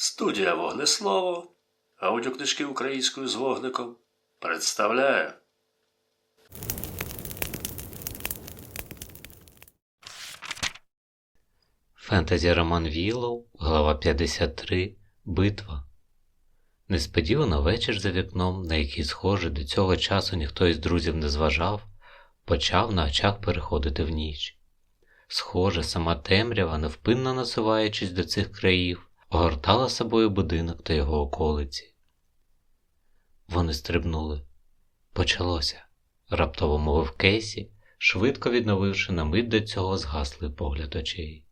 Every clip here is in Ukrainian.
Студія Вогнеслово, аудіокнижки українською з вогником представляє. Фентезі Роман Віллоу, глава 53. Битва. Несподівано вечір за вікном, на який, схоже, до цього часу ніхто із друзів не зважав, почав на очах переходити в ніч. Схоже, сама темрява, невпинно насуваючись до цих країв, огортала собою будинок та його околиці. Вони стрибнули. Почалося, раптово мовив Кейсі, швидко відновивши на мить до цього згаслий погляд очей.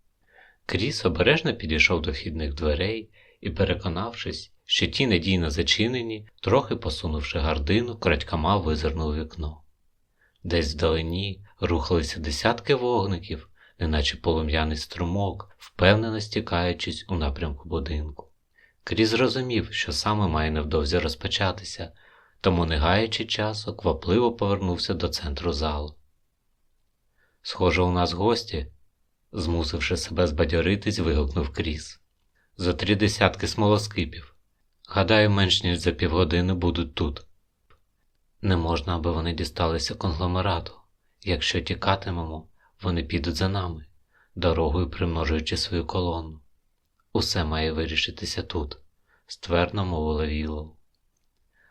Кріс обережно підійшов до вхідних дверей і, переконавшись, що ті надійно зачинені, трохи посунувши гардину, крадькома визирнув вікно. Десь вдалині рухалися десятки вогників, неначе полум'яний струмок, впевнено стікаючись у напрямку будинку. Кріс зрозумів, що саме має невдовзі розпочатися, тому, не гаючи часу, квапливо повернувся до центру залу. Схоже, у нас гості, змусивши себе збадьоритись, вигукнув Кріс. За три десятки смолоскипів. Гадаю, менш ніж за півгодини будуть тут. Не можна, аби вони дісталися конгломерату. Якщо тікатимемо, вони підуть за нами, дорогою примножуючи свою колону. Усе має вирішитися тут, ствердно мовила Вілоу.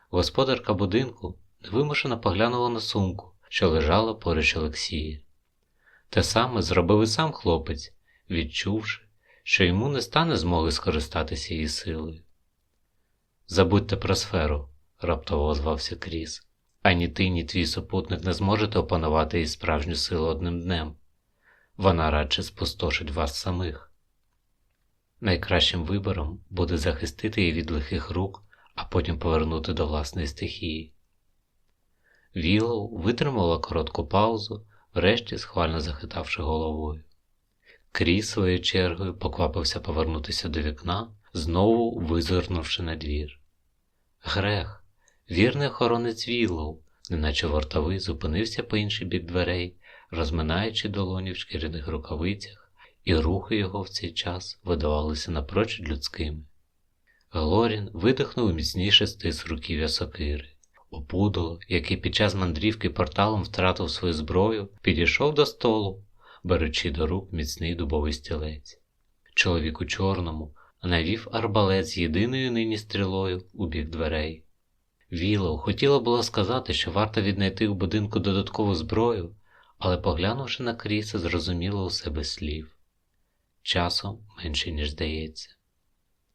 Господарка будинку невимушено поглянула на сумку, що лежала поруч Олексії. Те саме зробив і сам хлопець, відчувши, що йому не стане змоги скористатися її силою. Забудьте про сферу, раптово озвався Кріс. Ані ти, ні твій супутник не зможете опанувати її справжню силу одним днем. Вона радше спустошить вас самих. Найкращим вибором буде захистити її від лихих рук, а потім повернути до власної стихії. Вілоу витримала коротку паузу, врешті схвально захитавши головою. Кріс своєю чергою поквапився повернутися до вікна, знову визирнувши на двір. Грех, вірний охоронець Віллоу, неначе вартовий, зупинився по інший бік дверей, розминаючи долоні в шкіряних рукавицях, і рухи його в цей час видавалися напрочуд людськими. Глорін видихнув міцніше стис руків'я сокири. Опудало, який під час мандрівки порталом втратив свою зброю, підійшов до столу, беручи до рук міцний дубовий стілець. Чоловік у чорному навів арбалет з єдиною нині стрілою у бік дверей. Вілоу хотіла було сказати, що варто віднайти у будинку додаткову зброю, але, поглянувши на Кріса, зрозуміла у себе слів. Часом менше, ніж здається.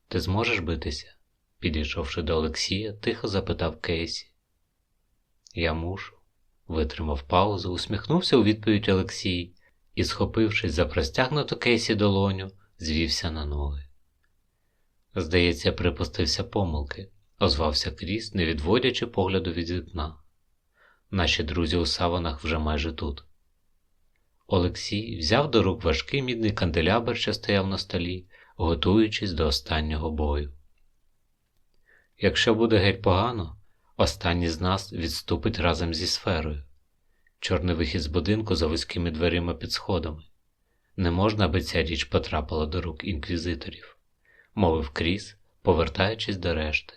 Ти зможеш битися? Підійшовши до Олексія, тихо запитав Кейсі. Я мушу, витримав паузу, усміхнувся у відповідь Олексій і, схопившись за простягнуту Кейсі долоню, звівся на ноги. Здається, припустився помилки, озвався Кріс, не відводячи погляду від вікна. Наші друзі у саванах вже майже тут. Олексій взяв до рук важкий мідний канделябр, що стояв на столі, готуючись до останнього бою. Якщо буде геть погано, останній з нас відступить разом зі сферою. Чорний вихід з будинку за вузькими дверима під сходами. Не можна, аби ця річ потрапила до рук інквізиторів, мовив Кріс, повертаючись до решти.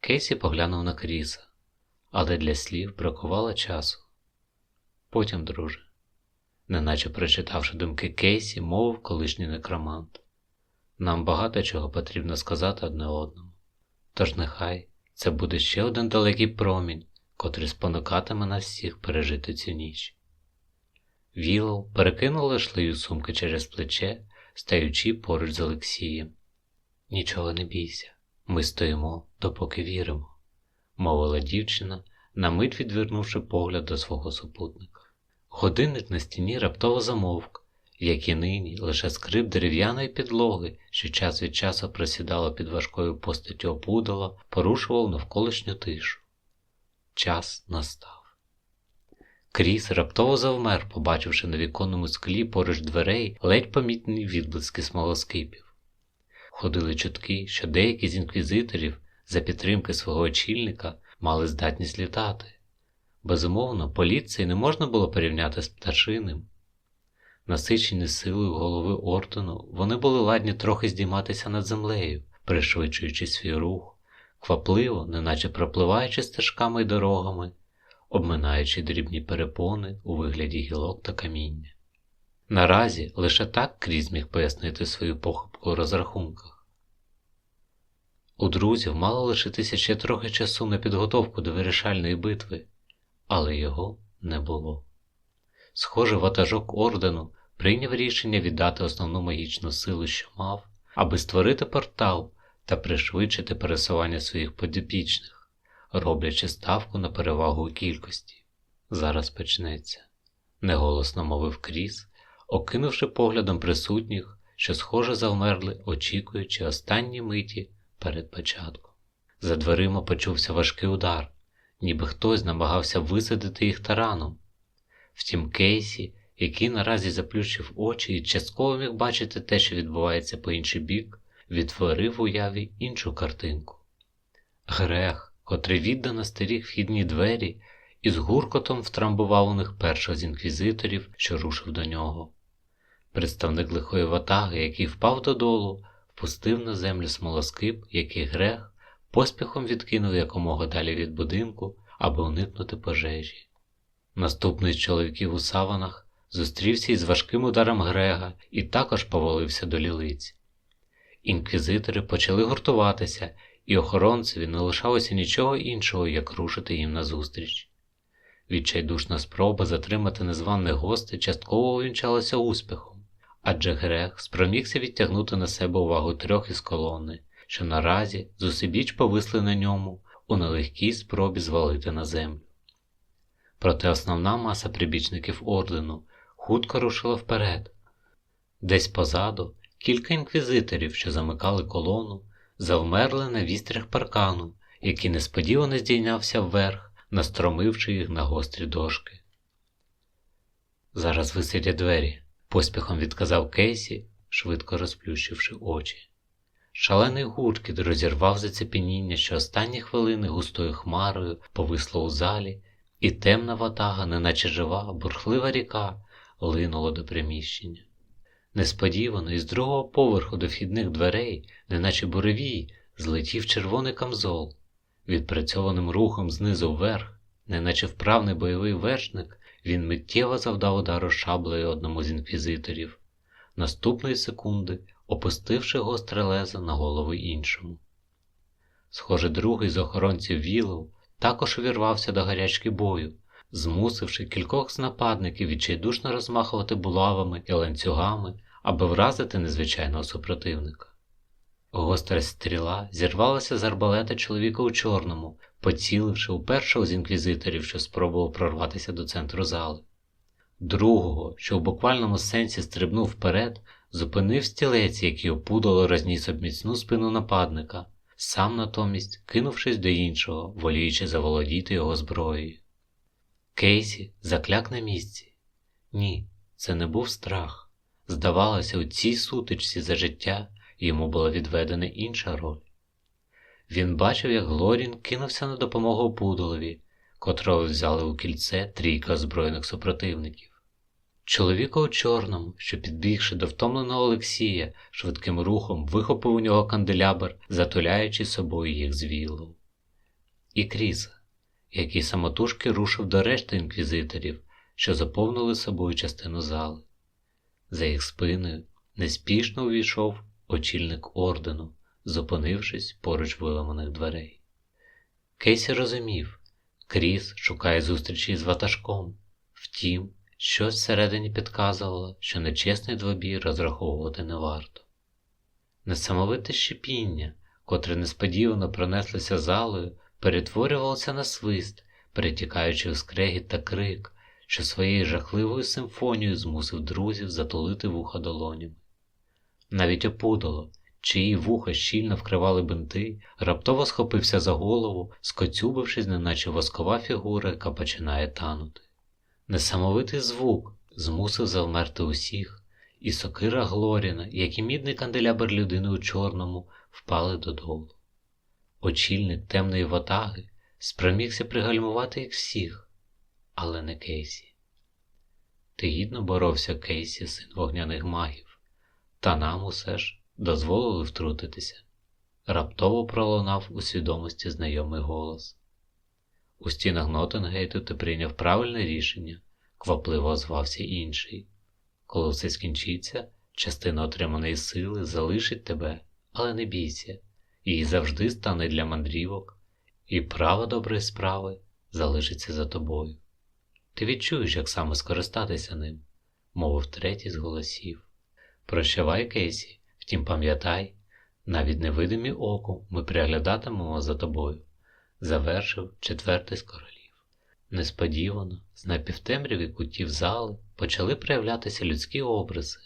Кейсі поглянув на Кріса, але для слів бракувало часу. Потім, друже, неначе прочитавши думки Кейсі, мовив колишній некромант. Нам багато чого потрібно сказати одне одному. Тож нехай це буде ще один далекий промінь, котрий спонукатиме нас всіх пережити цю ніч. Вілоу перекинула шлею сумки через плече, стаючи поруч з Олексієм. Нічого не бійся, ми стоїмо, допоки віримо, мовила дівчина, на мить відвернувши погляд до свого супутника. Годинник на стіні раптово замовк, як і нині лише скрип дерев'яної підлоги, що час від часу просідало під важкою постаттю опудала, порушував навколишню тишу. Час настав. Кріс раптово завмер, побачивши на віконному склі поруч дверей ледь помітні відблиски смолоскипів. Ходили чутки, що деякі з інквізиторів за підтримки свого очільника мали здатність літати. Безумовно, поліції не можна було порівняти з пташиним. Насичені силою голови ордену, вони були ладні трохи здійматися над землею, пришвидшуючи свій рух, квапливо, неначе пропливаючи стежками й дорогами, обминаючи дрібні перепони у вигляді гілок та каміння. Наразі лише так Кріз міг пояснити свою похибку у розрахунках. У друзів мало лишитися ще трохи часу на підготовку до вирішальної битви, але його не було. Схоже, ватажок ордену прийняв рішення віддати основну магічну силу, що мав, аби створити портал та пришвидшити пересування своїх подопічних, роблячи ставку на перевагу у кількості. Зараз почнеться, неголосно мовив Кріс, окинувши поглядом присутніх, що схоже завмерли, очікуючи останні миті перед початком. За дверима почувся важкий удар, ніби хтось намагався висадити їх тараном. Втім, Кейсі, який наразі заплющив очі і частково міг бачити те, що відбувається по інший бік, відтворив уяві іншу картинку. Грех, котрий віддано стеріг вхідні двері і з гуркотом втрамбував у них першого з інквізиторів, що рушив до нього. Представник лихої ватаги, який впав додолу, впустив на землю смолоскип, який грех поспіхом відкинув якомога далі від будинку, аби уникнути пожежі. Наступний з чоловіків у саванах зустрівся із важким ударом Грега і також повалився до лілиць. Інквізитори почали гуртуватися, і охоронцеві не лишалося нічого іншого, як рушити їм назустріч. Відчайдушна спроба затримати незваних гостей частково увінчалася успіхом, адже Грег спромігся відтягнути на себе увагу трьох із колони, що наразі зусибіч повисли на ньому у нелегкій спробі звалити на землю. Проте основна маса прибічників ордену хутко рушила вперед. Десь позаду кілька інквізиторів, що замикали колону, завмерли на вістрях паркану, який несподівано здійнявся вверх, настромивши їх на гострі дошки. Зараз висидять двері, поспіхом відказав Кейсі, швидко розплющивши очі. Шалений гуркіт розірвав зацепеніння, що останні хвилини густою хмарою повисло у залі, і темна ватага, неначе жива, бурхлива ріка, линула до приміщення. Несподівано із другого поверху до вхідних дверей, неначе буревій, злетів червоний камзол. Відпрацьованим рухом знизу вверх, неначе вправний бойовий вершник, він миттєво завдав удару шаблею одному з інквізиторів, наступної секунди опустивши гостре лезо на голову іншому. Схоже, другий з охоронців Вілов також увірвався до гарячки бою, змусивши кількох з нападників відчайдушно розмахувати булавами і ланцюгами, аби вразити незвичайного супротивника. Гостра стріла зірвалася з арбалета чоловіка у чорному, поціливши у першого з інквізиторів, що спробував прорватися до центру зали. Другого, що в буквальному сенсі стрибнув вперед, зупинив стілець, який опудало розніс об міцну спину нападника, сам натомість кинувшись до іншого, воліючи заволодіти його зброєю. Кейсі закляк на місці. Ні, це не був страх. Здавалося, у цій сутичці за життя йому була відведена інша роль. Він бачив, як Глорін кинувся на допомогу Пудолові, котрого взяли у кільце трійка озброєних супротивників. Чоловіка у чорному, що підбігши до втомленого Олексія, швидким рухом вихопив у нього канделябр, затуляючи собою їх з віллу. І Кріса, який самотужки рушив до решти інквізиторів, що заповнили собою частину зали. За їх спиною неспішно увійшов очільник ордену, зупинившись поруч виламаних дверей. Кейсі розумів, Кріс шукає зустрічі з ватажком. Втім, щось всередині підказувало, що на чесний двобій розраховувати не варто. Несамовите шипіння, котре несподівано пронеслося залою, перетворювалося на свист, перетікаючи в скрегіт та крик, що своєю жахливою симфонією змусив друзів затулити вуха долонями. Навіть опудало, чиї вуха щільно вкривали бинти, раптово схопився за голову, скоцюбившись, неначе воскова фігура, яка починає танути. Несамовитий звук змусив завмерти усіх, і сокира Глоріна, як і мідний канделябр людини у чорному, впали додолу. Очільник темної ватаги спромігся пригальмувати їх всіх, але не Кейсі. Ти гідно боровся, Кейсі, син вогняних магів, та нам усе ж дозволили втрутитися. Раптово пролунав у свідомості знайомий голос. У стінах Нотенгейту ти прийняв правильне рішення, квапливо озвався інший. Коли все скінчиться, частина отриманої сили залишить тебе, але не бійся, її завжди стане для мандрівок, і право доброї справи залишиться за тобою. Ти відчуєш, як саме скористатися ним, мовив третій з голосів. Прощавай, Кейсі, втім пам'ятай, навіть невидимі оку ми приглядатимемо за тобою, завершив четвертий з королів. Несподівано, з напівтемряві кутів зали почали проявлятися людські образи.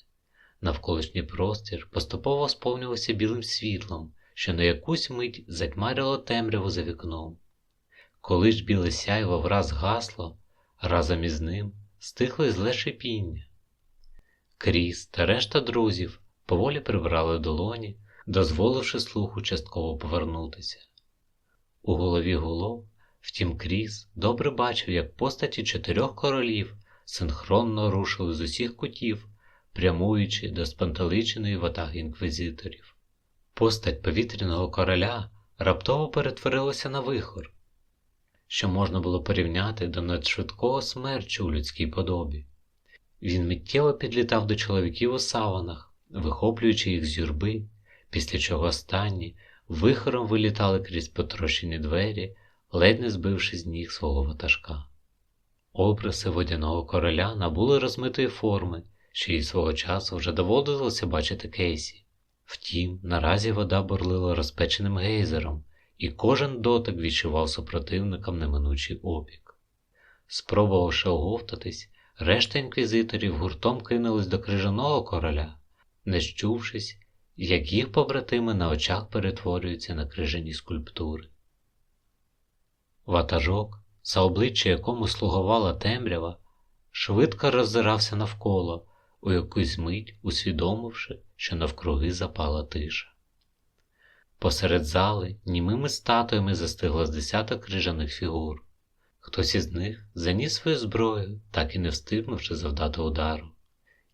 Навколишній простір поступово сповнювався білим світлом, що на якусь мить затьмарило темряву за вікном. Коли ж біле сяйво враз гасло, разом із ним стихло й зле шипіння. Кріс та решта друзів поволі прибрали долоні, дозволивши слуху частково повернутися. У голові гуло, втім, Кріс добре бачив, як постаті чотирьох королів синхронно рушили з усіх кутів, прямуючи до спантеличеної ватаги інквізиторів. Постать повітряного короля раптово перетворилася на вихор, що можна було порівняти до надшвидкого смерчу у людській подобі. Він миттєво підлітав до чоловіків у саванах, вихоплюючи їх з юрби, після чого останні вихором вилітали крізь потрощені двері, ледь не збивши з ніг свого ватажка. Образи водяного короля набули розмитої форми, що їй свого часу вже доводилося бачити Кейсі. Втім, наразі вода бурлила розпеченим гейзером, і кожен дотик відчував супротивникам неминучий опік. Спробувавши оговтатись, решта інквізиторів гуртом кинулись до крижаного короля, не щувшись, як їх побратими на очах перетворюються на крижані скульптури. Ватажок, за обличчя якому слугувала темрява, швидко роззирався навколо, у якусь мить усвідомивши, що навкруги запала тиша. Посеред зали німими статуями застигло з десяток крижаних фігур. Хтось із них заніс свою зброю, так і не встигнувши завдати удару.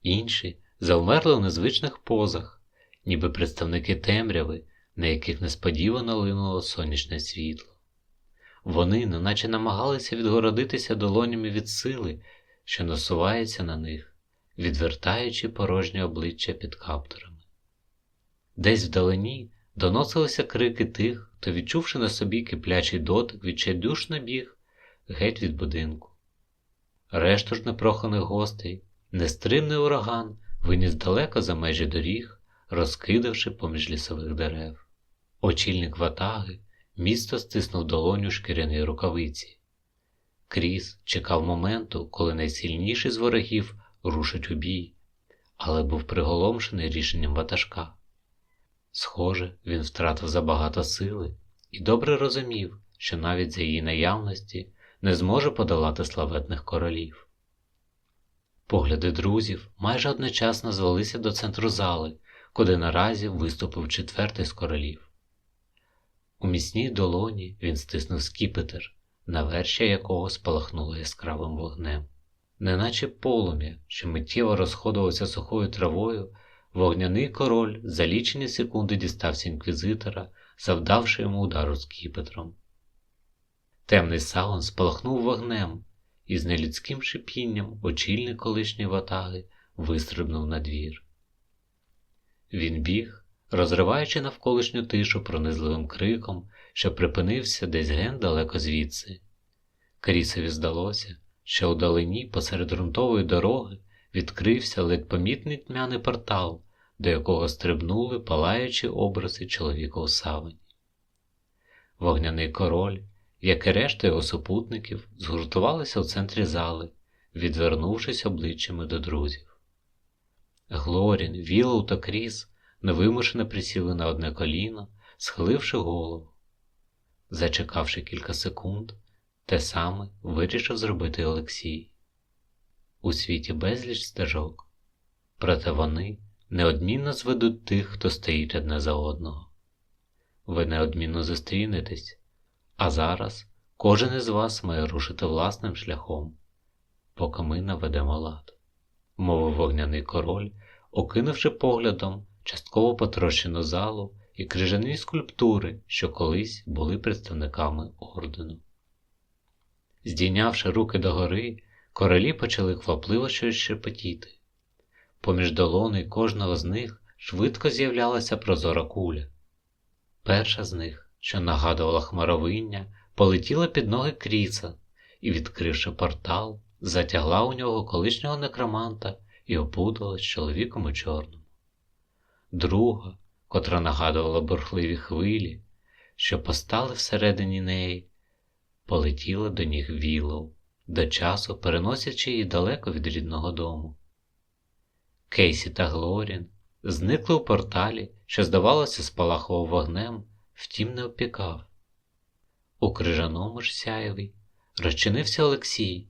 Інші завмерли у незвичних позах, ніби представники темряви, на яких несподівано линуло сонячне світло. Вони неначе намагалися відгородитися долонями від сили, що насувається на них, відвертаючи порожнє обличчя під каптурами. Десь вдалині доносилися крики тих, хто, відчувши на собі киплячий дотик, відчайдушно біг геть від будинку. Решту ж непроханих гостей, нестримний ураган виніс далеко за межі доріг, розкидавши поміж лісових дерев. Очільник ватаги місто стиснув долоню шкіряної рукавиці. Кріс чекав моменту, коли найсильніший з ворогів рушить у бій, але був приголомшений рішенням ватажка. Схоже, він втратив забагато сили і добре розумів, що навіть за її наявності не зможе подолати славетних королів. Погляди друзів майже одночасно звелися до центру зали, куди наразі виступив четвертий з королів. У міцній долоні він стиснув скіпетр, навершя якого спалахнуло яскравим вогнем. Неначе полум'я, що миттєво розходилося сухою травою, вогняний король за лічені секунди дістався інквізитора, завдавши йому удару скіпетром. Темний саун спалахнув вогнем, і з нелюдським шипінням очільник колишньої ватаги вистрибнув на двір. Він біг, розриваючи навколишню тишу пронизливим криком, що припинився десь ген далеко звідси. Крісові здалося, що удалині посеред ґрунтової дороги відкрився ледь помітний тьмяний портал, до якого стрибнули палаючі образи чоловіка у савані. Вогняний король, як і решта його супутників, згуртувалися в центрі зали, відвернувшись обличчями до друзів. Глорін, Вілоу та Кріс невимушено присіли на одне коліно, схиливши голову. Зачекавши кілька секунд, те саме вирішив зробити Олексій. У світі безліч стежок, проте вони неодмінно зведуть тих, хто стоїть одне за одного. Ви неодмінно зустрінетесь, а зараз кожен із вас має рушити власним шляхом, поки ми наведемо лад. мовив вогняний король, окинувши поглядом частково потрощену залу і крижані скульптури, що колись були представниками ордену. Здійнявши руки догори, королі почали квапливо щось шепотіти. Поміж долони кожного з них швидко з'являлася прозора куля. Перша з них, що нагадувала хмаровиння, полетіла під ноги кріса і, відкривши портал, затягла у нього колишнього некроманта і опудалась чоловіком у чорному. Друга, котра нагадувала бурхливі хвилі, що постали всередині неї, полетіла до ніг вілов, до часу переносячи її далеко від рідного дому. Кейсі та Глорін зникли у порталі, що, здавалося, спалахував вогнем, втім не опікав. У крижаному ж сяєві розчинився Олексій,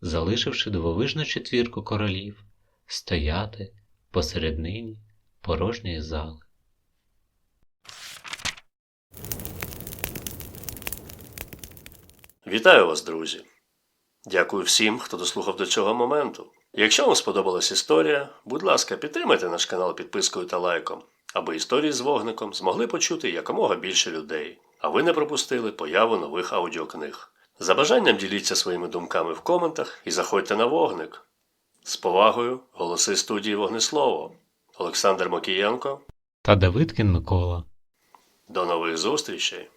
залишивши дивовижну четвірку королів стояти посеред нині порожньої зали. Вітаю вас, друзі! Дякую всім, хто дослухав до цього моменту. Якщо вам сподобалась історія, будь ласка, підтримайте наш канал підпискою та лайком, аби історії з вогником змогли почути якомога більше людей, а ви не пропустили появу нових аудіокниг. За бажанням діліться своїми думками в коментах і заходьте на вогник. З повагою, голоси студії Вогнеслово. Олександр Мокієнко. Та Давидкін Микола. До нових зустрічей!